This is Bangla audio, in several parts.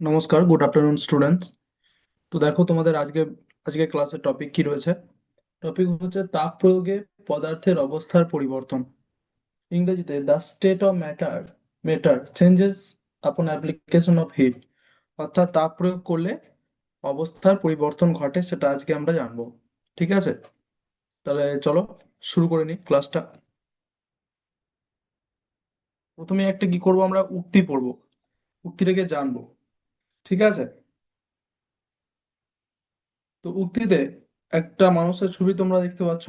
নমস্কার গুড আফটারনুন স্টুডেন্টস তো দেখো তোমাদের আজকে আজকে ক্লাসের টপিক কি রয়েছে? টপিক হচ্ছে তাপ প্রয়োগে পদার্থের অবস্থার পরিবর্তন। ইংরেজিতে the state of matter matter changes upon application of heat অর্থাৎ তাপ প্রয়োগ করলে অবস্থার পরিবর্তন ঘটে, সেটা আজকে আমরা জানব। ঠিক আছে? তাহলে চলো, শুরু করে নিই ক্লাসটা প্রথমে একটা কি করব আমরা? উক্তি পড়ব। উক্তিটাকে জানব। ঠিক আছে? তো উক্তিতে একটা মানুষের ছবি তোমরা দেখতে পাচ্ছ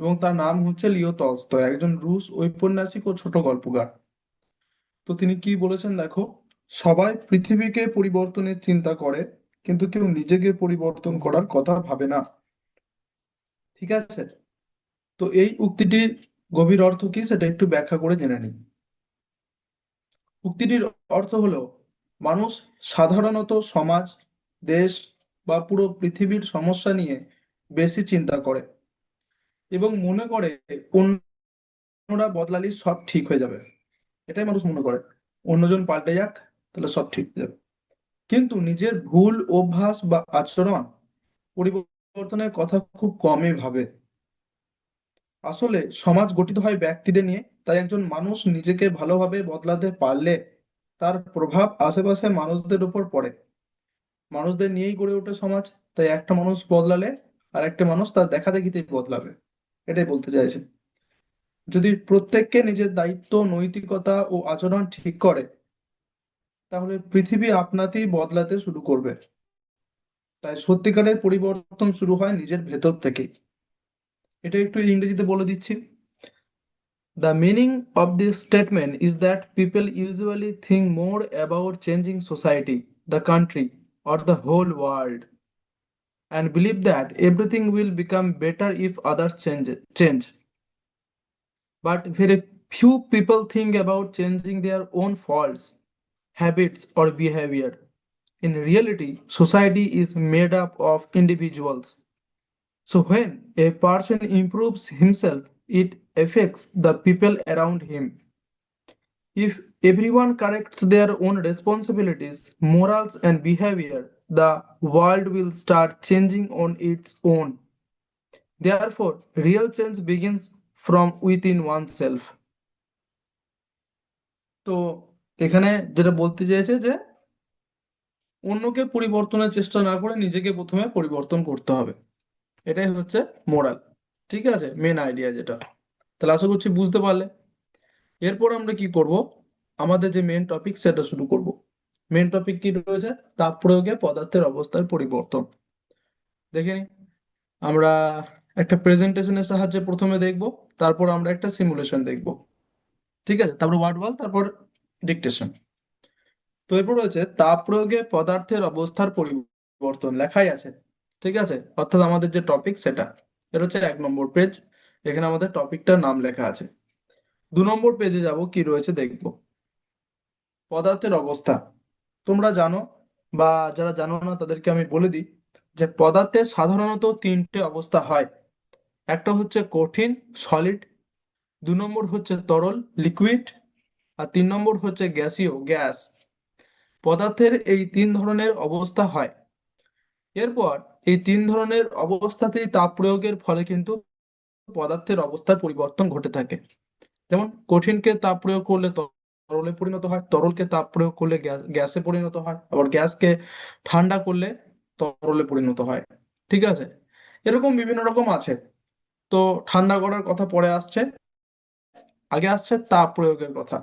এবং তার নাম হচ্ছে লিও তলস্তয় একজন রুশ ঔপন্যাসিক ও ছোট গল্পকার। তো তিনি কি বলেছেন দেখো, সবাই পৃথিবীকে পরিবর্তনের চিন্তা করে, কিন্তু কেউ নিজেকে পরিবর্তন করার কথা ভাবে না। ঠিক আছে? তো এই উক্তিটির গভীর অর্থ কি সেটা একটু ব্যাখ্যা করে জেনে নিই। উক্তিটির অর্থ হলো মানুষ সাধারণত সমাজ, দেশ বা পুরো পৃথিবীর সমস্যা নিয়ে বেশি চিন্তা করে এবং মনে করে অন্যরা বদলালে সব ঠিক হয়ে যাবে। এটাই মানুষ মনে করে। অন্যজন পাল্টে যাক, তাহলে সব ঠিক হয়ে যাবে। কিন্তু নিজের ভুল, অভ্যাস বা আচরণ পরিবর্তনের কথা খুব কমই ভাবে। আসলে সমাজ গঠিত হয় ব্যক্তিদের নিয়ে, তাই একজন মানুষ নিজেকে ভালোভাবে বদলাতে পারলে তার প্রভাব আশেপাশে মানুষদের উপর পড়ে। মানুষদের নিয়েই গড়ে ওঠে সমাজ, তাই একটা মানুষ বদলালে আর একটা মানুষ তার দেখা দেখিতেই বদলাবে, এটাই বলতে চাইছে। যদি প্রত্যেককে নিজের দায়িত্ব, নৈতিকতা ও আচরণ ঠিক করে, তাহলে পৃথিবী আপনাতেই বদলাতে শুরু করবে। তাই সত্যিকারের পরিবর্তন শুরু হয় নিজের ভেতর থেকেই। এটা একটু ইংরেজিতে বলে দিচ্ছি। The meaning of this statement is that people usually think more about changing society, the country, or the whole world, and believe that everything will become better if others change. change. But very few people think about changing their own faults, habits, or behavior. In reality, society is made up of individuals. So when a person improves himself, it affects the people around him. If everyone corrects their own responsibilities, morals, and behavior, the world will start changing on its own. Therefore, real change begins from within oneself. তো এখানে যেটা বলতে চেয়েছে যে অন্যকে পরিবর্তনের চেষ্টা না করে নিজেকে প্রথমে পরিবর্তন করতে হবে এটাই হচ্ছে মোরাল ঠিক আছে? মেন আইডিয়া যেটা। তাহলে আশা করছি বুঝতে পারলে। এরপর আমরা কি করব? আমাদের যে মেন টপিক সেটা শুরু করব। মেন টপিক কি রয়েছে? তাপ প্রয়োগে পদার্থের অবস্থার পরিবর্তন। দেখে নি? আমরা একটা প্রেজেন্টেশনের সাহায্যে প্রথমে দেখব, তারপর আমরা একটা সিমুলেশন দেখব। ঠিক আছে? তারপর ওয়ার্ড ওয়াল তারপর ডিকটেশন তো এরপর রয়েছে, তাপ প্রয়োগে পদার্থের অবস্থার পরিবর্তন লেখাই আছে। ঠিক আছে? অর্থাৎ আমাদের যে টপিক সেটা। এটা হচ্ছে এক নম্বর পেজ এখানে আমাদের টপিকটার নাম লেখা আছে। দু নম্বর পেজে যাব, কি রয়েছে দেখব। পদার্থের অবস্থা। তোমরা জানো, বা যারা জানো না, তাদেরকে আমি বলে দিই যে পদার্থের সাধারণত তিনটে অবস্থা হয়। একটা হচ্ছে কঠিন সলিড দু নম্বর হচ্ছে তরল লিকুইড আর তিন নম্বর হচ্ছে গ্যাসীয় গ্যাস পদার্থের এই তিন ধরনের অবস্থা হয়। এরপর এই তিন ধরনের অবস্থাতেই তাপ প্রয়োগের ফলে কিন্তু পদার্থের অবস্থার পরিবর্তন ঘটে থাকে। যেমন কঠিনকে তাপ প্রয়োগ করলে তরলে পরিণত হয়, তরলকে তাপ প্রয়োগ করলে গ্যাসে পরিণত হয়, আবার গ্যাসকে ঠান্ডা করলে তরলে পরিণত হয়। ঠিক আছে? এরকম বিভিন্ন রকম আছে। তো ঠান্ডা করার কথা পরে আসছে। আগে আসছে তাপ প্রয়োগের কথা।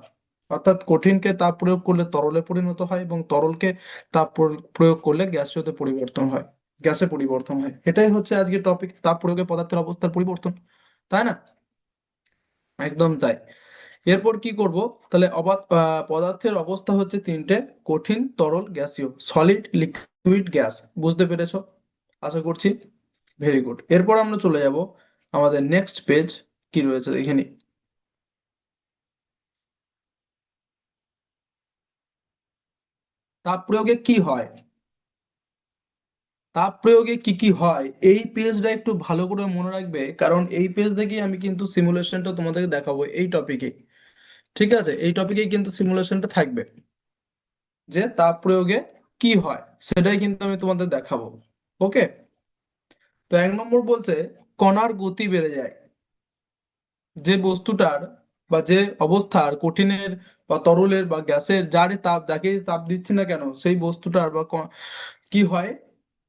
অর্থাৎ কঠিনকে তাপ প্রয়োগ করলে তরলে পরিণত হয় এবং তরলকে তাপ প্রয়োগ করলে গ্যাসীয়তে পরিবর্তন হয়। গ্যাসে পরিবর্তন হয়। এটাই হচ্ছে আজকে টপিক তাপ প্রয়োগে পদার্থের অবস্থার পরিবর্তন। তাই না? একদম তাই। এরপর কি করব? তাহলে অবাধ পদার্থের অবস্থা হচ্ছে তিনটে, কঠিন, তরল, গ্যাসীয়। সলিড লিকুইড গ্যাস বুঝতে পেরেছ? আশা করছি। ভেরি গুড এরপর আমরা চলে যাব আমাদের নেক্সট পেজ কি রয়েছে দেখে নিই তাপ প্রয়োগে কি হয়? তাপ প্রয়োগে কি কি হয়? এই পেজটা একটু ভালো করে মনে রাখবে, কারণ এই পেজ থেকেই আমি কিন্তু সিমুলেশনটা তোমাদেরকে দেখাবো এই টপিকে ঠিক আছে? এই টপিকেই কিন্তু সিমুলেশনটা থাকবে। যে তাপ প্রয়োগে কি হয়, সেটাই কিন্তু আমি তোমাদের দেখাবো। ওকে তো এক নম্বর বলছে, কণার গতি বেড়ে যায়। যে বস্তুটার বা যে অবস্থার কঠিনের বা তরলের বা গ্যাসের যারে তাপ যাকে তাপ দিচ্ছি না কেন, সেই বস্তুটার বা কি হয়?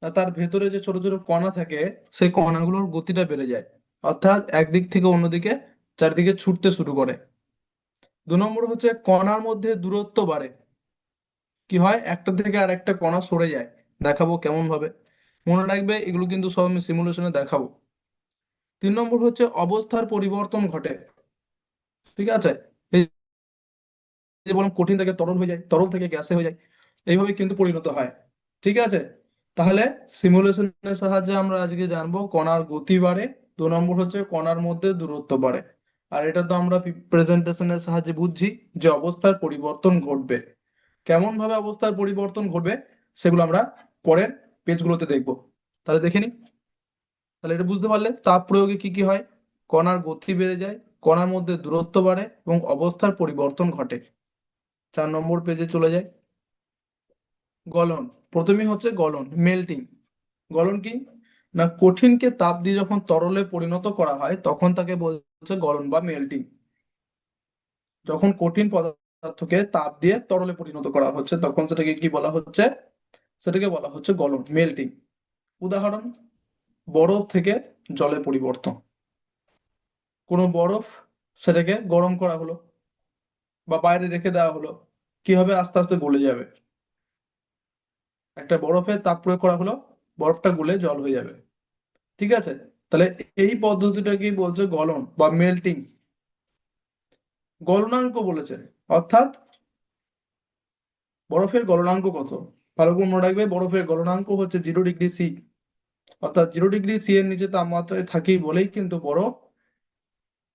তার ভেতরে যে ছোট ছোট কণা থাকে, সেই কণাগুলোর গতিটা বেড়ে যায়। অর্থাৎ একদিক থেকে অন্যদিকে চারদিকে ছুটতে শুরু করে। দু নম্বর হচ্ছে কণার মধ্যে দূরত্ব বাড়ে। কি হয়? একটা থেকে আর একটা কণা সরে যায়। দেখাবো কেমন ভাবে। মনে রাখবে, এগুলো কিন্তু সব আমি সিমুলেশনে দেখাবো। তিন নম্বর হচ্ছে অবস্থার পরিবর্তন ঘটে। ঠিক আছে? বললাম, কঠিন থেকে তরল হয়ে যায়, তরল থেকে গ্যাসে হয়ে যায়। এইভাবে কিন্তু পরিণত হয়। ঠিক আছে? তাহলে সিমুলেশনের সাহায্যে আমরা আজকে জানব কণার গতি বাড়ে, দু নম্বর হচ্ছে কণার মধ্যে দূরত্ব বাড়ে। আর এটা তো আমরা প্রেজেন্টেশনের সাহায্যে বুঝছি যে অবস্থার পরিবর্তন ঘটবে। কেমন ভাবে অবস্থার পরিবর্তন ঘটবে সেগুলো আমরা পরের পেজগুলোতে দেখব। তাহলে দেখে নিই তাহলে এটা বুঝতে পারলে তাপ প্রয়োগে কি কি হয়? কণার গতি বেড়ে যায়, কণার মধ্যে দূরত্ব বাড়ে এবং অবস্থার পরিবর্তন ঘটে। চার নম্বর পেজে চলে যায় গলন। প্রথমে হচ্ছে গলন মেল্টিং গলন কি? না, কঠিনকে তাপ দিয়ে যখন তরলে পরিণত করা হয়, তখন তাকে বলছে গলন বা মেল্টিং যখন কঠিন পদার্থকে তাপ দিয়ে তরলে পরিণত করা হচ্ছে, তখন সেটাকে কি বলা হচ্ছে? সেটাকে বলা হচ্ছে গলন মেল্টিং উদাহরণ, বরফ থেকে জলে পরিবর্তন। কোনো বরফ সেটাকে গরম করা হলো বা বাইরে রেখে দেওয়া হলো কি হবে আস্তে আস্তে গলে যাবে? একটা বরফে তাপ প্রয়োগ করা হলো, বরফটা গলে জল হয়ে যাবে। ঠিক আছে? তাহলে এই পদ্ধতিটাকেই বলছে গলন বা মেল্টিং গলনাঙ্ক বলেছে। অর্থাৎ বরফের গলনাঙ্ক কত? ভালো করে মনে রাখবে, বরফের গলনাঙ্ক হচ্ছে জিরো ডিগ্রি সি অর্থাৎ জিরো ডিগ্রি সি এর নিচে তাপমাত্রায় থাকেই বলেই কিন্তু বরফ,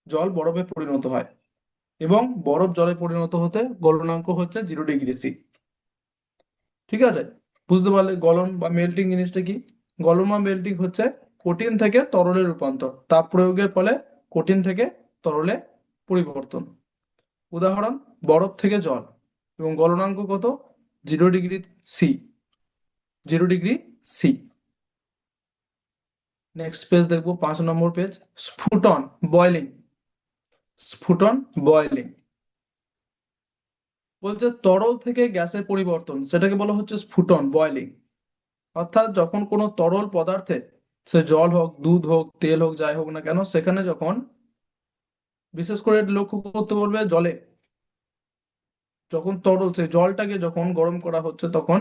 জল বরফে পরিণত হয়। এবং বরফ জলে পরিণত হতে গলনাঙ্ক হচ্ছে জিরো ডিগ্রি সি ঠিক আছে? বুঝতে পারলে গলন বা মেল্টিং জিনিসটা কি? গলন বা মেল্টিং হচ্ছে কঠিন থেকে তরলে রূপান্তর। তাপ প্রয়োগের ফলে কঠিন থেকে তরলে পরিবর্তন। উদাহরণ, বরফ থেকে জল এবং গলনাঙ্ক কত? Zero degree C zero degree C next page দেখব, পাঁচ নম্বর পেজ স্ফুটন বয়লিং স্ফুটন বয়লিং বলছে তরল থেকে গ্যাসের পরিবর্তন, সেটাকে বলা হচ্ছে স্ফুটন বয়লিং অর্থাৎ যখন কোনো তরল পদার্থে, সে জল হোক, দুধ হোক, তেল হোক, যাই হোক না কেন, সেখানে যখন বিশেষ করে লক্ষ্য করতে বলবে জলে, যখন তরল, সেই জলটাকে যখন গরম করা হচ্ছে, তখন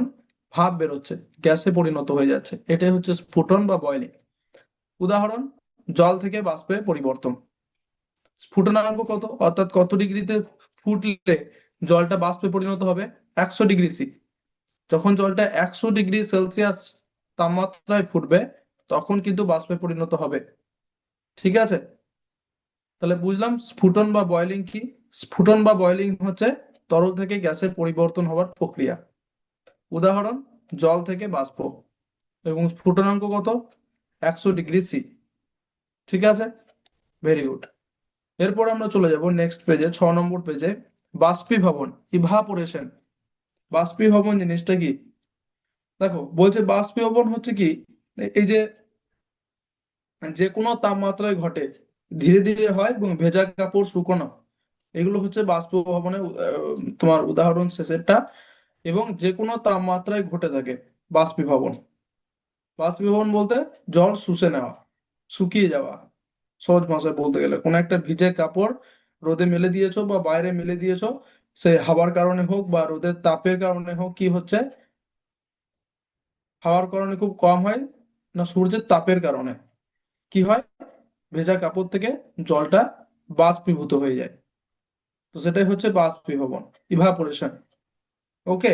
ভাপ বেরোচ্ছে, গ্যাসে পরিণত হয়ে যাচ্ছে। এটাই হচ্ছে স্ফুটন বা বয়লিং উদাহরণ, জল থেকে বাষ্পে পরিবর্তন। স্ফুটনাঙ্ক কত? অর্থাৎ কত ডিগ্রিতে ফুটলে জলটা বাষ্পে পরিণত হবে একশো ডিগ্রি সি। যখন জলটা একশো ডিগ্রি সেলসিয়াস তাপমাত্রায় ফুটবে, তখন কিন্তু বাষ্পে পরিণত হবে। ঠিক আছে? তাহলে বুঝলাম স্ফুটন বা বয়লিং কি? স্ফুটন বা বয়লিং হচ্ছে তরল থেকে গ্যাসের পরিবর্তন হওয়ার প্রক্রিয়া। উদাহরণ, জল থেকে বাষ্প। এবং স্ফুটনাঙ্ক কত? একশো ডিগ্রি সি। ঠিক আছে? ভেরি গুড এরপর আমরা চলে যাব নেক্সট পেজে ছ নম্বর পেজে বাষ্পীভবন ইভাপোরেশন বাষ্পীভবন জিনিসটা কি? দেখো, বলছে বাষ্পীভবন হচ্ছে কি? এই যে যে কোনো তাপমাত্রায় ঘটে, ধীরে ধীরে হয় এবং ভেজা কাপড় শুকনো। এগুলো হচ্ছে বাষ্পীভবনের তোমার উদাহরণ শেষেরটা। এবং যে কোনো তাপমাত্রায় ঘটে থাকে বাষ্পীভবন। বাষ্পীভবন বলতে জল শুষে নেওয়া, শুকিয়ে যাওয়া। সহজ ভাষায় বলতে গেলে, কোনো একটা ভিজে কাপড় রোদে মেলে দিয়েছ বা বাইরে মেলে দিয়েছ, সে হাওয়ার কারণে হোক বা রোদের তাপের কারণে হোক, কি হচ্ছে? হাওয়ার কারণে খুব কম হয় না সূর্যের তাপের কারণে? কি হয়? ভেজা কাপড় থেকে জলটা বাষ্পীভূত হয়ে যায়। তো সেটাই হচ্ছে বাষ্পীভবন ইভাপোরেশন ওকে?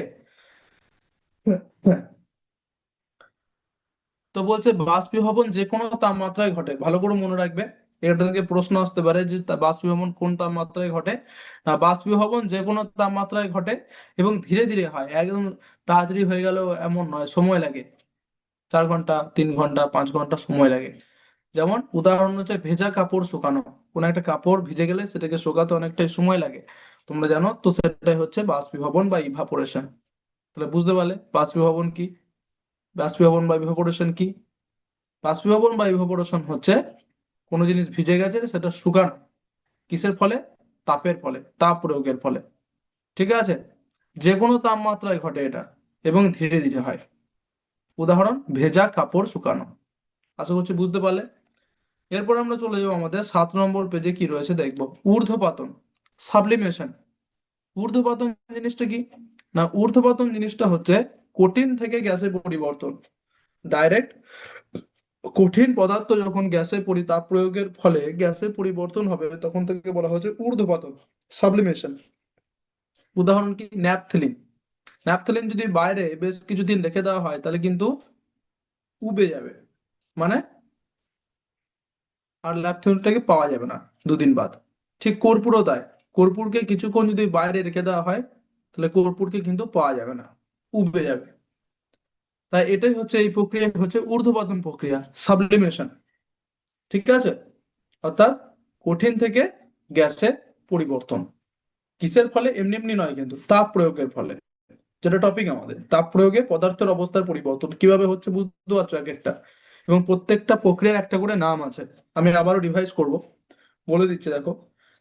তো বলছে বাষ্পীভবন যে কোনো তাপমাত্রায় ঘটে, ভালো করে মনে রাখবে। এটা থেকে প্রশ্ন আসতে পারে যে বাষ্পীভবন কোন তাপমাত্রায় ঘটে? না, বাষ্পীভবন যে কোনো তাপমাত্রায় ঘটে এবং ধীরে ধীরে হয়। একদম তাড়াতাড়ি হয়ে গেল এমন নয়, সময় লাগে। চার ঘণ্টা, তিন ঘণ্টা, পাঁচ ঘণ্টা সময় লাগে। যেমন উদাহরণ হচ্ছে ভেজা কাপড় শুকানো। কোন একটা কাপড় ভিজে গেলে সেটাকে শুকাতে অনেকটাই সময় লাগে। তোমরা জানো? তো সেটাই হচ্ছে বাষ্পীভবন বা ইভাপোরেশন তাহলে বুঝতে পারলে বাষ্পীভবন কি? বাষ্পীভবন বা ইভাপোরেশন কি? বাষ্পীভবন বা ইভাপোরেশন হচ্ছে কোনো জিনিস ভিজে গেছে সেটা শুকানো কিসের ফলে? তাপের ফলে, তাপ প্রয়োগের ফলে। ঠিক আছে? যে কোনো তাপমাত্রায় ঘটে এটা, এবং ধীরে ধীরে হয়। উদাহরণ, ভেজা কাপড় শুকানো। আশা করছি বুঝতে পারলে? এরপর আমরা চলে যাব আমাদের সাত নম্বর পেজে কি রয়েছে দেখব। ঊর্ধ্বপাতন সাবলিমেশন ঊর্ধ্বপাতন জিনিসটা কি? না, ঊর্ধ্বপাতন জিনিসটা হচ্ছে কঠিন থেকে গ্যাসে পরিবর্তন। ডাইরেক্ট কঠিন পদার্থ যখন গ্যাসে পরি তাপ প্রয়োগের ফলে গ্যাসে পরিবর্তন হবে তখন থেকে বলা হচ্ছে ঊর্ধ্বপাতন সাবলিমেশন উদাহরণ কি? ন্যাপথলিন। ন্যাপথলিন যদি বাইরে বেশ কিছুদিন রেখে দেওয়া হয়, তাহলে কিন্তু উবে যাবে। মানে আর ন্যাপথলিনটাকে পাওয়া যাবে না দুদিন বাদ। ঠিক কর্পূরও তাই কর্পূরকে কিছুক্ষণ যদি বাইরে রেখে দেওয়া হয়, তাহলে কর্পূরকে কিন্তু পাওয়া যাবে না, উবে যাবে। তাই এটাই হচ্ছে এই প্রক্রিয়া হচ্ছে ঊর্ধ্বপাতন প্রক্রিয়া সাবলিমেশন ঠিক আছে? অর্থাৎ কঠিন থেকে গ্যাসে পরিবর্তন। কিসের ফলে? এমনি এমনি নয় কিন্তু, তাপ প্রয়োগের ফলে। যেটা টপিক আমাদের। তাপ প্রয়োগে পদার্থের অবস্থার পরিবর্তন কীভাবে হচ্ছে বুঝতে পারছ এক একটা? এবং প্রত্যেকটা প্রক্রিয়ার একটা করে নাম আছে। আমি আবারও রিভাইজ করব। বলে দিচ্ছি, দেখো।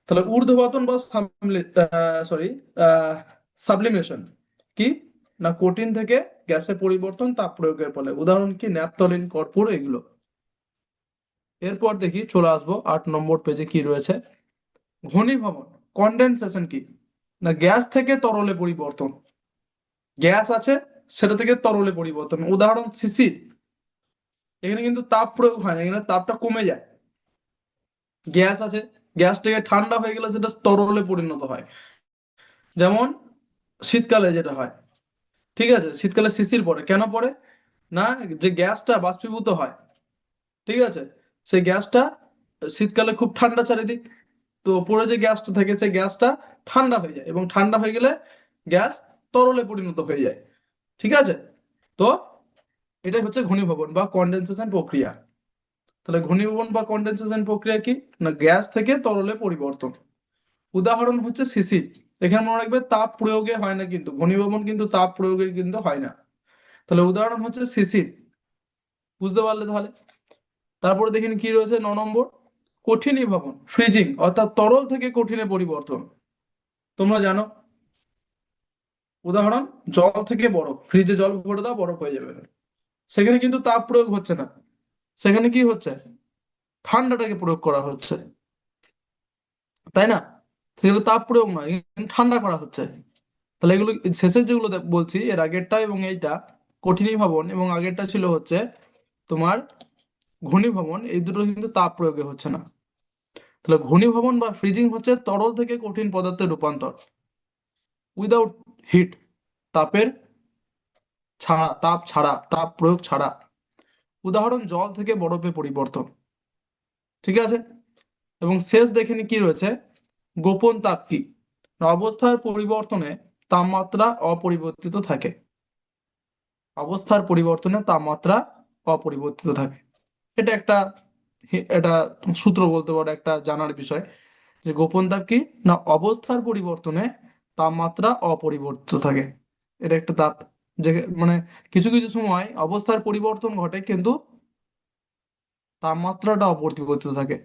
তাহলে ঊর্ধ্বপাতন বা সরি সাবলিমেশন কি? না কঠিন থেকে গ্যাসে পরিবর্তন, তাপ প্রয়োগের ফলে। উদাহরণ কি? ন্যাপথলিন, কর্পূর, এগুলো। এরপর দেখি, চলে আসব আট নম্বর পেজে কি রয়েছে? ঘনীভবন কন্ডেনসেশন কি? না, গ্যাস থেকে তরলে পরিবর্তন। গ্যাস আছে, সেটা থেকে তরলে পরিবর্তন। উদাহরণ শিশির এখানে কিন্তু তাপ প্রয়োগ হয় না, এখানে তাপটা কমে যায়। গ্যাস আছে, গ্যাস থেকে ঠান্ডা হয়ে গেলে সেটা তরলে পরিণত হয়। যেমন শীতকালে যেটা হয় ঠিক আছে? শীতকালে শিশির পড়ে। কেন পড়ে? না, যে গ্যাসটা বাষ্পীভূত হয়, ঠিক আছে? সেই গ্যাসটা শীতকালে খুব ঠান্ডা চারিদিক। তো উপরে যে গ্যাসটা থাকে, সেই গ্যাসটা ঠান্ডা হয়ে যায় এবং ঠান্ডা হয়ে গেলে গ্যাস তরলে পরিণত হয়ে যায়। ঠিক আছে? তো এটাই হচ্ছে ঘনীভবন বা কন্ডেনসেশন প্রক্রিয়া। তাহলে ঘনীভবন বা কন্ডেনসেশন প্রক্রিয়া কি? না, গ্যাস থেকে তরলে পরিবর্তন। উদাহরণ হচ্ছে শিশির। এখানে মনে রাখবে তাপ প্রয়োগে হয় না কিন্তু, ঘনীভবন কিন্তু তাপ প্রয়োগে কিন্তু হয় না। তাহলে উদাহরণ হচ্ছে শিশির বুঝতে পারলে তাহলে? তারপরে দেখেন কি রয়েছে, ন নম্বর কঠিনীভবন ফ্রিজিং অর্থাৎ তরল থেকে কঠিনে পরিবর্তন। তোমরা জানো? উদাহরণ, জল থেকে বরফ ফ্রিজে জল ভরে দাও, বরফ হয়ে যাবে। সেখানে কিন্তু তাপ প্রয়োগ হচ্ছে না। সেখানে কি হচ্ছে? ঠান্ডাটাকে প্রয়োগ করা হচ্ছে। তাই না? সেগুলো তাপ প্রয়োগ নয় ঠান্ডা করা হচ্ছে। তাহলে এগুলো, শেষের যেগুলো বলছি, এর আগেরটা এবং এইটা কঠিনীভবন এবং আগেরটা ছিল হচ্ছে তোমার ঘনীভবন এই দুটো কিন্তু তাপ প্রয়োগে হচ্ছে না। তাহলে ঘনীভবন বা ফ্রিজিং হচ্ছে তরল থেকে কঠিন পদার্থের রূপান্তর। উইদাউট হিট তাপের ছাড়া, তাপ ছাড়া, তাপ প্রয়োগ ছাড়া। উদাহরণ, জল থেকে বরফে পরিবর্তন। ঠিক আছে? এবং শেষ দেখে কি রয়েছে? গোপন তাপ কি অবস্থার পরিবর্তনে তাপমাত্রা অপরিবর্তিত থাকে। অবস্থার পরিবর্তনে তাপমাত্রা অপরিবর্তিত থাকে। এটা একটা এটা সূত্র বলতে পারো, একটা জানার বিষয় যে গোপন তাপ কি? না, অবস্থার পরিবর্তনে তাপমাত্রা অপরিবর্তিত থাকে। এটা একটা তাপ যে মানে কিছু কিছু সময় অবস্থার পরিবর্তন ঘটে কিন্তু তাপমাত্রাটা অপরিবর্তিত থাকে।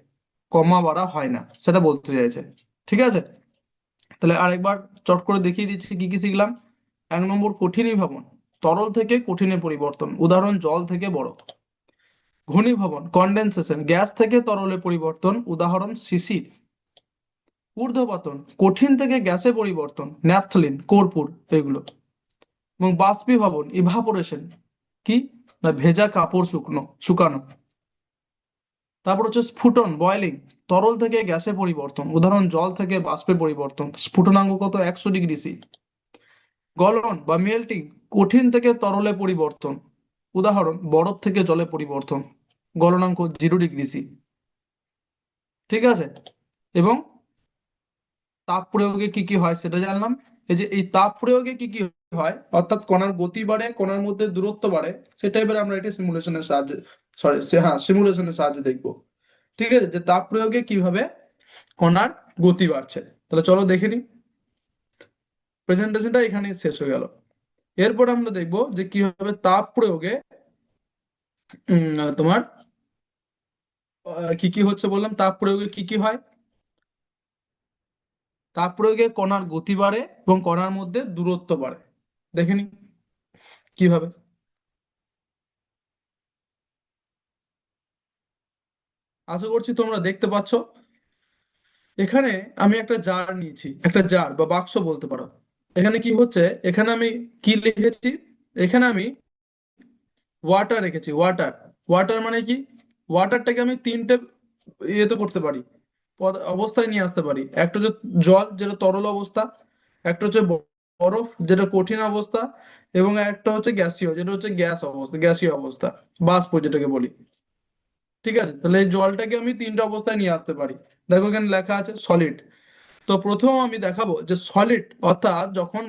কমা বাড়া হয় না। সেটা বলতে চাইছে। ঠিক আছে? তাহলে আরেকবার চট করে দেখিয়ে দিচ্ছি কি কি শিখলাম। এক নম্বর কঠিনীভবন তরল থেকে কঠিনে পরিবর্তন। উদাহরণ, জল থেকে বরফ ঘনীভবন কন্ডেনসেশন গ্যাস থেকে তরলে পরিবর্তন। উদাহরণ, শিশির। ঊর্ধ্বপতন। কঠিন থেকে গ্যাসে পরিবর্তন। ন্যাপথলিন, কর্পূর, এগুলো। এবং বাষ্পীভবন ইভাপোরেশন কি? না, ভেজা কাপড় শুকনো, শুকানো। তারপর হচ্ছে স্ফুটন বয়েলিং তরল থেকে গ্যাসে পরিবর্তন, উদাহরণ, জল থেকে বাষ্পে পরিবর্তন স্ফুটনাঙ্ক কত? একশো ডিগ্রি সি গলন বা মেল্টিং কঠিন থেকে তরলে পরিবর্তন, উদাহরণ, বরফ থেকে জলে পরিবর্তন, গলনাঙ্ক জিরো ডিগ্রি সি ঠিক আছে? এবং তাপ প্রয়োগে কি কি হয় সেটা জানলাম। এই যে এই তাপ প্রয়োগে কি কি হয়, অর্থাৎ কণার গতি বাড়ে, কণার মধ্যে দূরত্ব বাড়ে সেটা এবার আমরা এটা সিমুলেশনের সাহায্যে সরি হ্যাঁ সিমুলেশনের সাহায্যে দেখব। ঠিক আছে, যে তাপ প্রয়োগে কীভাবে কণার গতি বাড়ছে। তাহলে চলো দেখে নি প্রেজেন্টেশনটা এখানেই শেষ হয়ে গেল। এরপর আমরা দেখব যে কীভাবে তাপ প্রয়োগে তোমার কি কি হচ্ছে বললাম? তাপ প্রয়োগে কি কি হয়? তাপ প্রয়োগে কণার গতি বাড়ে এবং কণার মধ্যে দূরত্ব বাড়ে। দেখে নি কীভাবে? আশা করছি তোমরা দেখতে পাচ্ছ। এখানে আমি একটা জার নিয়েছি, একটা জার বা বাক্স বলতে পারো। এখানে কি হচ্ছে? এখানে আমি কি লিখেছি? এখানে আমি ওয়াটার রেখেছি ওয়াটার ওয়াটার মানে কি? ওয়াটারটাকে আমি তিনটে ইয়েতে করতে পারি অবস্থায় নিয়ে আসতে পারি। একটা হচ্ছে জল, যেটা তরল অবস্থা। একটা হচ্ছে বরফ, যেটা কঠিন অবস্থা, এবং একটা হচ্ছে গ্যাসীয়, যেটা হচ্ছে গ্যাস অবস্থা, গ্যাসীয় অবস্থা, বাষ্প যেটাকে বলি। ঠিক আছে? তাহলে এই জলটাকে আমি তিনটা অবস্থায় নিয়ে আসতে পারি। দেখো এখানে লেখা আছে সলিড তো প্রথম আমি দেখাবো যে সলিড অর্থাৎ যখন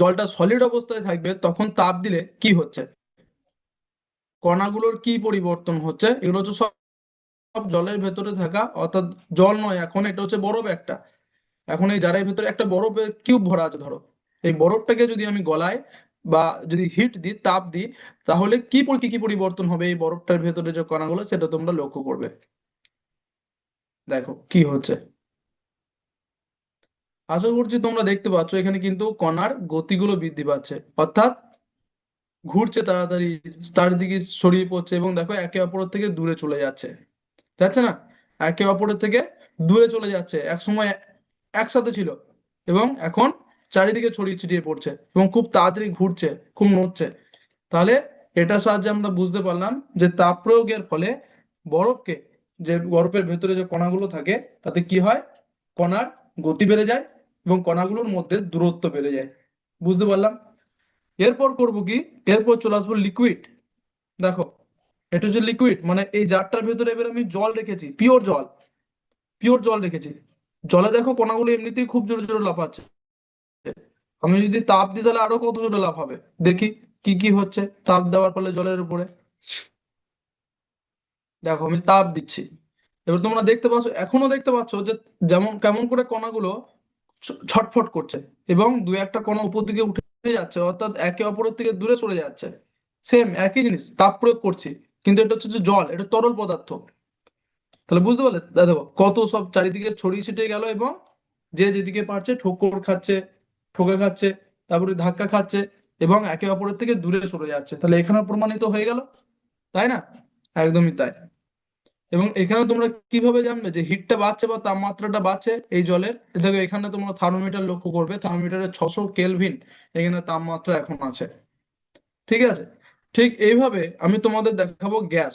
জলটা সলিড অবস্থায় থাকবে, তখন তাপ দিলে কি হচ্ছে? কণাগুলোর কি পরিবর্তন হচ্ছে? এগুলো হচ্ছে সব জলের ভেতরে থাকা, অর্থাৎ জল নয়, এখন এটা হচ্ছে বরফ একটা। এখন এই জারের ভেতরে একটা বরফের কিউব ভরা আছে, ধরো। এই বরফটাকে যদি আমি গলাই বা যদি হিট দিই, তাপ দিই, তাহলে কি কি কি পরিবর্তন হবে এই বরফটার ভেতরে যে কণাগুলো, সেটা তোমরা লক্ষ্য করবে। দেখো, কি হচ্ছে? আশা করছি তোমরা দেখতে পাচ্ছ, এখানে কিন্তু কণার গতিগুলো বৃদ্ধি পাচ্ছে। অর্থাৎ ঘুরছে তাড়াতাড়ি, চারিদিকে ছড়িয়ে পড়ছে এবং দেখো, একে অপরের থেকে দূরে চলে যাচ্ছে। যাচ্ছে না? একে অপরের থেকে দূরে চলে যাচ্ছে। এক সময় একসাথে ছিল। এবং এখন চারিদিকে ছড়িয়ে ছিটিয়ে পড়ছে এবং খুব তাড়াতাড়ি ঘুরছে, খুব নড়ছে। তাহলে এটার সাহায্যে আমরা বুঝতে পারলাম যে তাপ প্রয়োগের ফলে বরফকে, যে বরফের ভেতরে যে কণাগুলো থাকে, তাতে কি হয়? কণার গতি বেড়ে যায় এবং কণাগুলোর মধ্যে দূরত্ব বেড়ে যায়। বুঝতে পারলাম? এরপর করব কি? এরপর চলে আসব লিকুইড দেখো, এটা হচ্ছে লিকুইড মানে এই জারটার ভেতরে এবার আমি জল রেখেছি পিওর জল। পিওর জল রেখেছি। জলে দেখো কণাগুলো এমনিতেই খুব জোরে জোরে লাফাচ্ছে। আমি যদি তাপ দিই তাহলে আরও কত জোরে লাফাবে দেখি কি কি হচ্ছে তাপ দেওয়ার ফলে জলের উপরে। দেখো, আমি তাপ দিচ্ছি। এবার তোমরা দেখতে পাচ্ছ, এখনও দেখতে পাচ্ছ যে যেমন কেমন করে কণাগুলো ছটফট করছে এবং দু একটা কণা উপর দিকে উঠে যাচ্ছে, অর্থাৎ একে অপরের থেকে দূরে সরে যাচ্ছে। সেম একই জিনিস, তাপ প্রয়োগ করছি। কিন্তু এটা হচ্ছে জল, এটা তরল পদার্থ। তাহলে বুঝতে পারলে দেখো, কত সব চারিদিকে ছড়িয়ে ছিটিয়ে গেল এবং যে যেদিকে পারছে ঠোকর খাচ্ছে, ঠোকা খাচ্ছে, তারপরে ধাক্কা খাচ্ছে এবং একে অপরের থেকে দূরে সরে যাচ্ছে। তাহলে এখানে প্রমাণিত হয়ে গেল, তাই না? একদমই তাই। এবং এখানে তোমরা কীভাবে জানবে যে হিটটা বাড়ছে বা তাপমাত্রাটা বাড়ছে এই জলের দেখো, এখানে তোমরা থার্মোমিটার লক্ষ্য করবে থার্মোমিটারে ছশো কেলভিন এখানে তাপমাত্রা এখন আছে। ঠিক আছে? ঠিক এইভাবে আমি তোমাদের দেখাবো গ্যাস।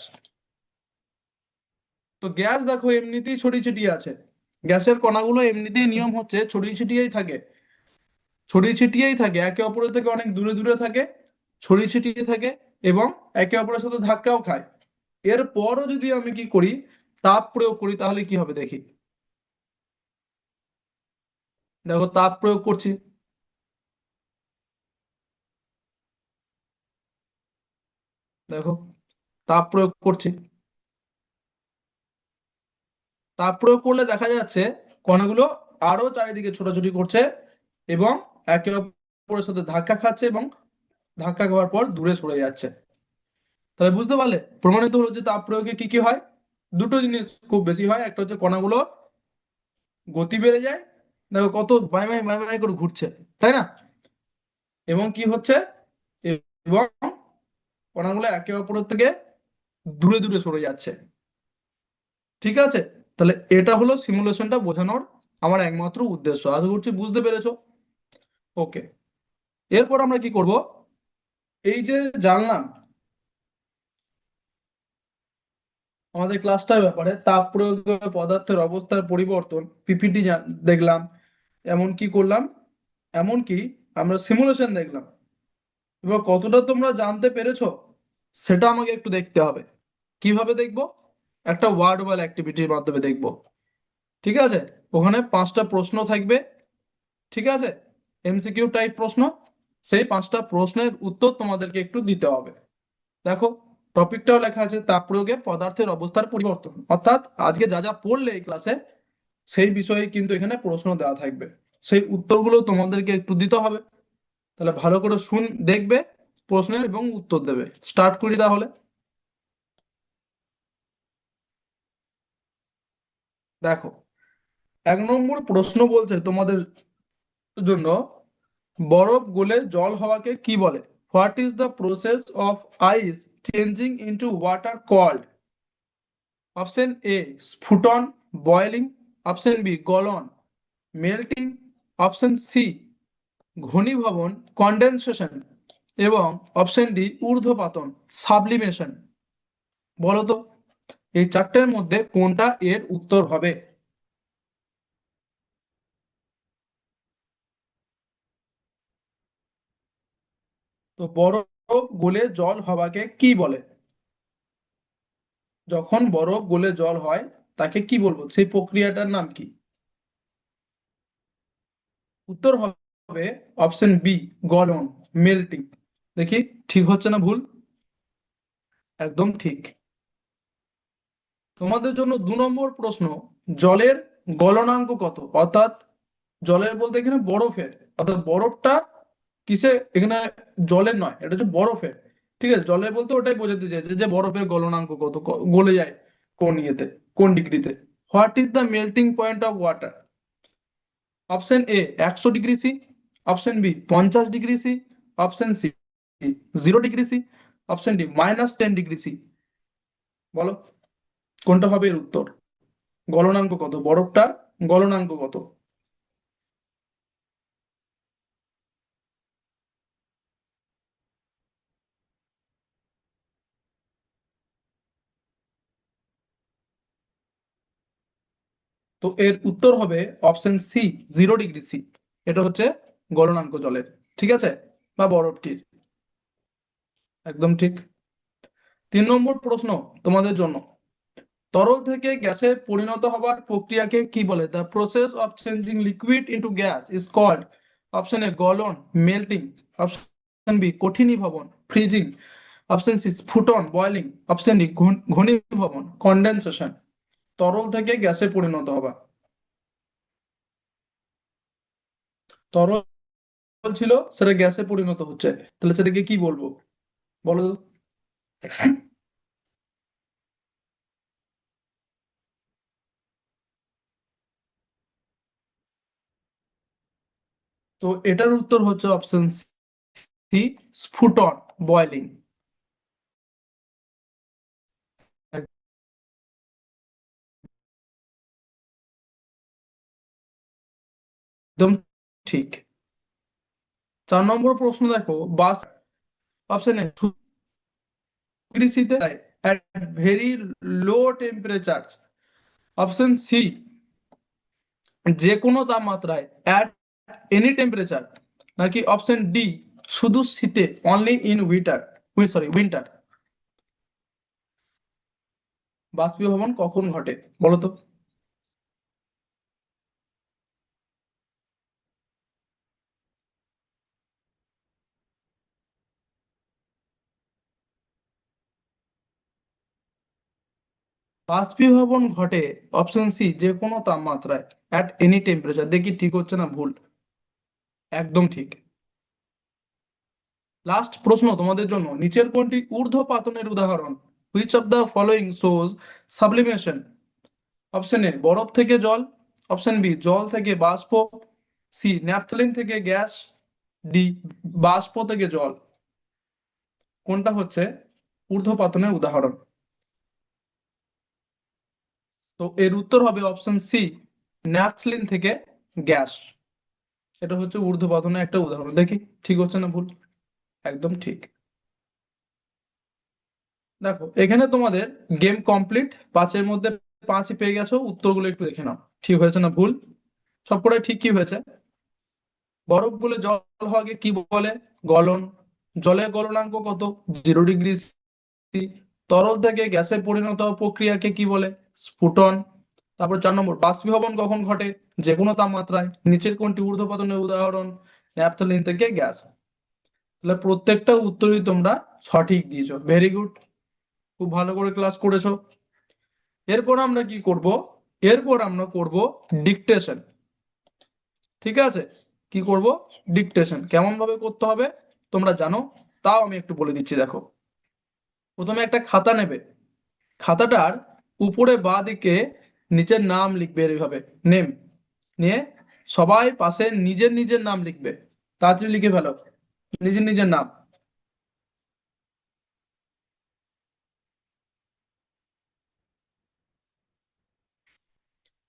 তো গ্যাস দেখো এমনিতেই ছড়িয়ে ছিটিয়ে আছে। গ্যাসের কণাগুলো এমনিতেই নিয়ম হচ্ছে ছড়িয়ে ছিটিয়েই থাকে। ছড়িয়ে ছিটিয়েই থাকে, একে অপরের থেকে অনেক দূরে দূরে থাকে, ছড়িয়ে ছিটিয়ে থাকে এবং একে অপরের সাথে ধাক্কাও খায়। এরপরও যদি আমি কি করি, তাপ প্রয়োগ করি, তাহলে কি হবে দেখি। দেখো তাপ প্রয়োগ করছি। দেখো তাপ প্রয়োগ করছি। তাপ প্রয়োগ করলে দেখা যাচ্ছে কণাগুলো আরও চারিদিকে ছোটাছুটি করছে এবং একে অপরের সাথে ধাক্কা খাচ্ছে এবং ধাক্কা খাওয়ার পর দূরে সরে যাচ্ছে। তাহলে বুঝতে পারলে প্রমাণিত হলো যে তাপ প্রয়োগে কি কি হয়? দুটো জিনিস খুব বেশি হয়। একটা হচ্ছে কণাগুলো গতি বেড়ে যায়। দেখো কত বাই বাই বাই বাই করে ঘুরছে, তাই না? এবং কি হচ্ছে? এবং কণাগুলো একে অপরের থেকে দূরে দূরে সরে যাচ্ছে। ঠিক আছে? তাহলে এটা হলো সিমুলেশনটা বোঝানোর আমার একমাত্র উদ্দেশ্য। আশা করছি বুঝতে পেরেছ? ওকে এরপর আমরা কি করব? এই যে জানলাম, আমাদের ক্লাসটার ব্যাপারে তাপ প্রয়োগে পদার্থের অবস্থার পরিবর্তন পিপিটি দেখলাম, এমন কি করলাম? এমন কি আমরা সিমুলেশন দেখলাম। এবার কতটা তোমরা জানতে পেরেছ, সেটা আমাকে একটু দেখতে হবে। কীভাবে দেখব? একটা ওয়ার্ড ওয়াল অ্যাক্টিভিটির মাধ্যমে দেখব। ঠিক আছে? ওখানে পাঁচটা প্রশ্ন থাকবে। ঠিক আছে? এমসিকিউ টাইপ প্রশ্ন। সেই পাঁচটা প্রশ্নের উত্তর তোমাদেরকে একটু দিতে হবে। দেখো টপিকটাও লেখা আছে তাপ প্রয়োগে পদার্থের অবস্থার পরিবর্তন। অর্থাৎ আজকে যা যা পড়লে এই ক্লাসে সেই বিষয়ে কিন্তু এখানে প্রশ্ন দেওয়া থাকবে। সেই উত্তরগুলো তোমাদেরকে একটু দিতে হবে। তাহলে ভালো করে শুন, দেখবে প্রশ্নের এবং উত্তর দেবে। স্টার্ট করি তাহলে। দেখো, এক নম্বর প্রশ্ন বলছে তোমাদের জন্য, বরফ গলে জল হওয়াকে কি বলে? What is the process of ice changing into water called option A স্ফুটন boiling option B গলন মেল্টিং অপশন সি ঘনীভবন কন্ডেনসেশন এবং অপশন ডি ঊর্ধ্বপাতন সাবলিমেশন বলো তো। এই চারটের মধ্যে কোনটা এর উত্তর হবে? তো বরফ গলে জল হওয়াকে কি বলে? যখন বরফ গলে জল হয়, তাকে কি বলব? সেই প্রক্রিয়াটার নাম কি? উত্তর হবে অপশন বি, গলন, মেল্টিং। দেখি, ঠিক হচ্ছে না ভুল? একদম ঠিক। তোমাদের জন্য দু নম্বর প্রশ্ন, জলের গলনাঙ্ক কত? অর্থাৎ জলের বলতে এখানে বরফের, অর্থাৎ বরফটা কিসে? এখানে জলের নয়, এটা হচ্ছে বরফের। ঠিক আছে, জলের বলতে ওটাই বোঝাতে চাইছে যে বরফের গলনাঙ্ক কত গলে যায় কোন ইয়েতে, কোন ডিগ্রিতে। What is the melting point of water option A একশো ডিগ্রি সি অপশন বি পঞ্চাশ degree C option C zero degree C option D minus ten degree C বলো। কোনটা হবে এর উত্তর? গলনাঙ্ক কত? বরফটার গলনাঙ্ক কত? তো এর উত্তর হবে option C, zero degree C. এটা হচ্ছে গলনাঙ্ক জলের, ঠিক আছে? বা বরফটির। একদম ঠিক। তিন নম্বর প্রশ্ন তোমাদের জন্য। তরল থেকে গ্যাসে পরিণত হবার প্রক্রিয়াকে কি বলে? The process of changing liquid into gas is called option A গলন melting option B কঠিনীভবন ফ্রিজিং অপশন সি স্ফুটন বয়লিং অপশন ডি ঘনীভবন কন্ডেনসেশন তরল থেকে গ্যাসে পরিণত হবা তরল ছিল, সেটা গ্যাসে পরিণত হচ্ছে। তাহলে সেটাকে কি বলব? বলো তো এটার উত্তর হচ্ছে অপশন সি স্ফুটন বয়লিং একদম ঠিক। চার নম্বর প্রশ্ন দেখো বাস অপশন এ ডিগ্রি সিতে at very অপশন সি যে কোনো তাপমাত্রায় at any temperature, নাকি অপশন ডি শুধু শীতে only in winter sorry winter বাষ্পীভবন কখন ঘটে বলো তো বাষ্পীভবন ঘটে অপশন সি যে কোনো তাপমাত্রায় অ্যাট এনি টেম্পারেচার দেখি ঠিক হচ্ছে না ভুল। একদম ঠিক। লাস্ট প্রশ্ন তোমাদের জন্য। নিচের কোনটি ঊর্ধ্বপাতনের উদাহরণ? Which of the following shows sublimation option A বরফ থেকে জল। অপশন বি জল থেকে বাষ্প। সি ন্যাপথলিন থেকে গ্যাস ডি বাষ্প থেকে জল। কোনটা হচ্ছে ঊর্ধ্বপাতনের উদাহরণ? তো এর উত্তর হবে অপশন সি ন্যাপথলিন থেকে গ্যাস এটা হচ্ছে ঊর্ধ্বপাতনের একটা উদাহরণ। দেখি, ঠিক হচ্ছে না ভুল? একদম ঠিক। দেখো, এখানে তোমাদের গেম কমপ্লিট পাঁচের মধ্যে পাঁচই পেয়ে গেছো, উত্তরগুলো একটু দেখে নাও। ঠিক হয়েছে না ভুল? সবকটাই ঠিক কি হয়েছে? বরফ বলে জল হওয়াকে কি বলে? গলন। জলের গলনাঙ্ক কত? জিরো ডিগ্রি তরল থেকে গ্যাসে পরিণত প্রক্রিয়াকে কি বলে? স্ফুটন। তারপর চার নম্বর, বাষ্পীভবন কখন ঘটে? যে কোনো তাপমাত্রায়। নিচের কোনটি ঊর্ধ্বপাতনের উদাহরণ? ন্যাপথলিন থেকে গ্যাস। তাহলে প্রত্যেকটা উত্তরই তোমরা সঠিক দিয়েছ। ভেরি গুড খুব ভালো করে ক্লাস করেছ। এরপর আমরা কি করব? এরপর আমরা করব ডিকটেশন ঠিক আছে? কি করব? ডিকটেশন কেমন ভাবে করতে হবে? তোমরা জানো। তাও আমি একটু বলে দিচ্ছি, দেখো। প্রথমে একটা খাতা নেবে। খাতাটার উপরে বা দিকে নিচের নাম লিখবে এইভাবে নেম। নিয়ে সবাই পাশে নিজের নিজের নাম লিখবে। তাড়াতাড়ি লিখে ফেলো। নিজের নিজের নাম।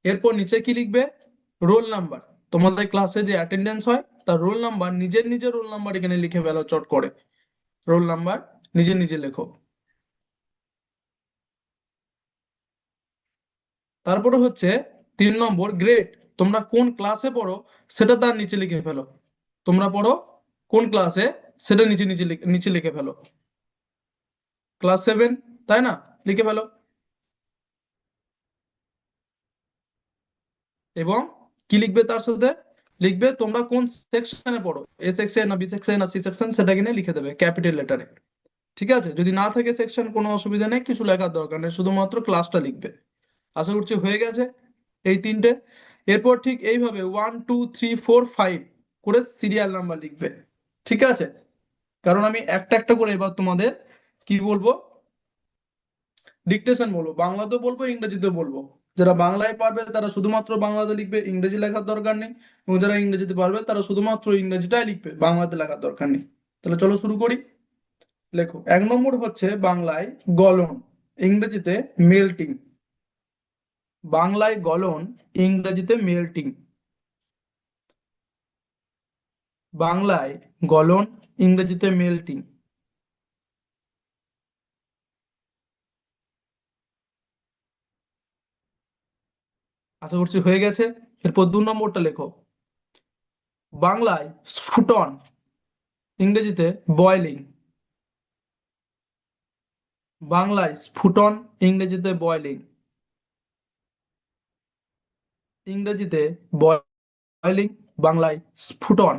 এরপর নিচে কি লিখবে? Roll number. তোমাদের ক্লাসে যে অ্যাটেন্ডেন্স হয়, তার রোল নাম্বার নিজের নিজের রোল নাম্বার এখানে লিখে ফেলো চট করে। রোল নাম্বার নিজে নিজে লেখো। তারপরে হচ্ছে তিন নম্বর গ্রেড তোমরা কোন ক্লাসে পড়ো সেটা তার নিচে লিখে ফেলো। তোমরা পড়ো কোন ক্লাসে সেটা নিচে নিচে নিচে লিখে ফেলো। ক্লাস সেভেন তাই না? লিখে ফেলো। এবং কি লিখবে তার সাথে? লিখবে তোমরা কোন সেকশনে পড়ো? এ সেকশন না বি সেকশন না সি সেকশন সেটা কিনে লিখে দেবে ক্যাপিটাল লেটারে ঠিক আছে? যদি না থাকে সেকশন কোনো অসুবিধা নেই, কিছু লেখার দরকার নেই, শুধুমাত্র ক্লাসটা লিখবে। আশা করছি হয়ে গেছে এই তিনটে। এরপর ঠিক এইভাবে one two three four five করে সিরিয়াল নাম্বার লিখবে। ঠিক আছে? কারণ আমি একটা একটা করে এবার তোমাদের কি বলব? ডিকটেশন বলব। বাংলাতেও বলব, ইংরেজিতেও বলব। যারা বাংলায় পারবে তারা শুধুমাত্র বাংলাতে লিখবে, ইংরেজি লেখার দরকার নেই। এবং যারা ইংরেজিতে পারবে তারা শুধুমাত্র ইংরেজিটাই লিখবে, বাংলাতে লেখার দরকার নেই। তাহলে চলো শুরু করি। লেখো, এক নম্বর হচ্ছে বাংলায় গলন, ইংরেজিতে মেল্টিং বাংলায় গলন, ইংরেজিতে মেল্টিং বাংলায় গলন, ইংরেজিতে মেল্টিং আশা করছি হয়ে গেছে। এরপর দু নম্বরটা লেখো। বাংলায় স্ফুটন ইংরেজিতে বয়লিং বাংলায় স্ফুটন ইংরেজিতে বয়লিং ইংরেজিতে বয়লিং বাংলায় স্ফুটন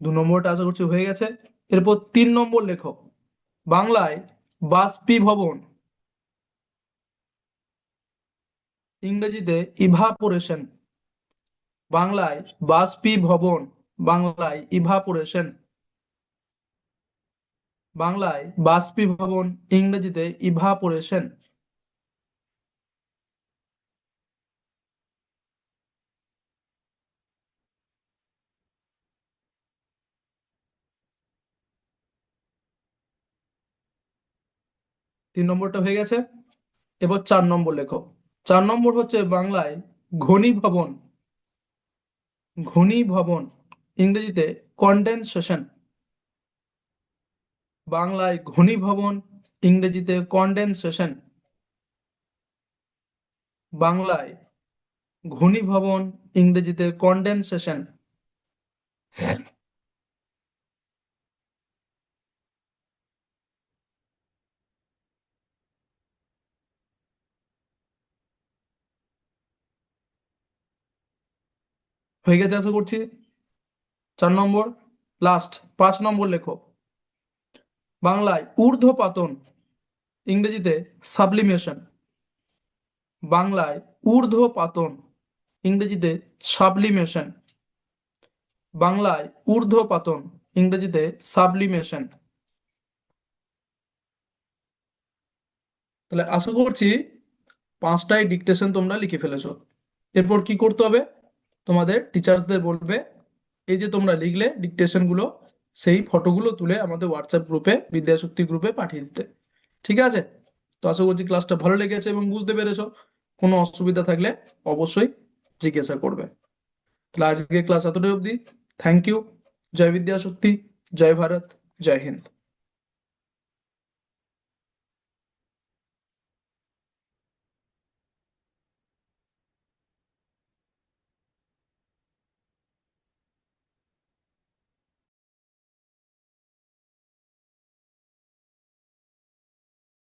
দু নম্বরটা আশা করছি হয়ে গেছে। এরপর তিন নম্বর লেখো বাংলায় বাষ্পীভবন। ইংরেজিতে ইভাপোরেশন বাংলায় বাষ্পীভবন, বাংলায় ইভাপোরেশন বাংলায় বাষ্পীভবন ইংরেজিতে ইভাপোরেশন তিন নম্বরটা হয়ে গেছে। এবার চার নম্বর লেখো। চার নম্বর হচ্ছে বাংলায় ঘনীভবন। ঘনীভবন, ইংরেজিতে কন্ডেনসেশন বাংলায় ঘনীভবন, ইংরেজিতে কন্ডেনসেশন বাংলায় ঘনীভবন, ইংরেজিতে কন্ডেনসেশন হয়ে গেছে আশা করছি। চার নম্বর লাস্ট পাঁচ নম্বর লেখো বাংলায় ঊর্ধ্বপাতন, ইংরেজিতে সাবলিমেশন। বাংলায় ঊর্ধ্বপাতন, ইংরেজিতে সাবলিমেশন। বাংলায় ঊর্ধ্বপাতন, ইংরেজিতে সাবলিমেশন। তাহলে আশা করছি পাঁচটাই ডিকটেশন তোমরা লিখে ফেলেছো। এরপর কি করতে হবে? তোমাদের টিচার্সদের বলবে, এই যে তোমরা লিখলে ডিকটেশনগুলো সেই ফটোগুলো তুলে আমাদের হোয়াটসঅ্যাপ গ্রুপে বিদ্যাশক্তি গ্রুপে পাঠিয়ে দিতে। ঠিক আছে? তো আশা করছি ক্লাসটা ভালো লেগেছে এবং বুঝতে পেরেছ। কোনো অসুবিধা থাকলে অবশ্যই জিজ্ঞাসা করবে। তাহলে আজকের ক্লাস এতটাই অবধি। থ্যাংক ইউ জয় বিদ্যাশক্তি, জয় ভারত, জয় হিন্দ।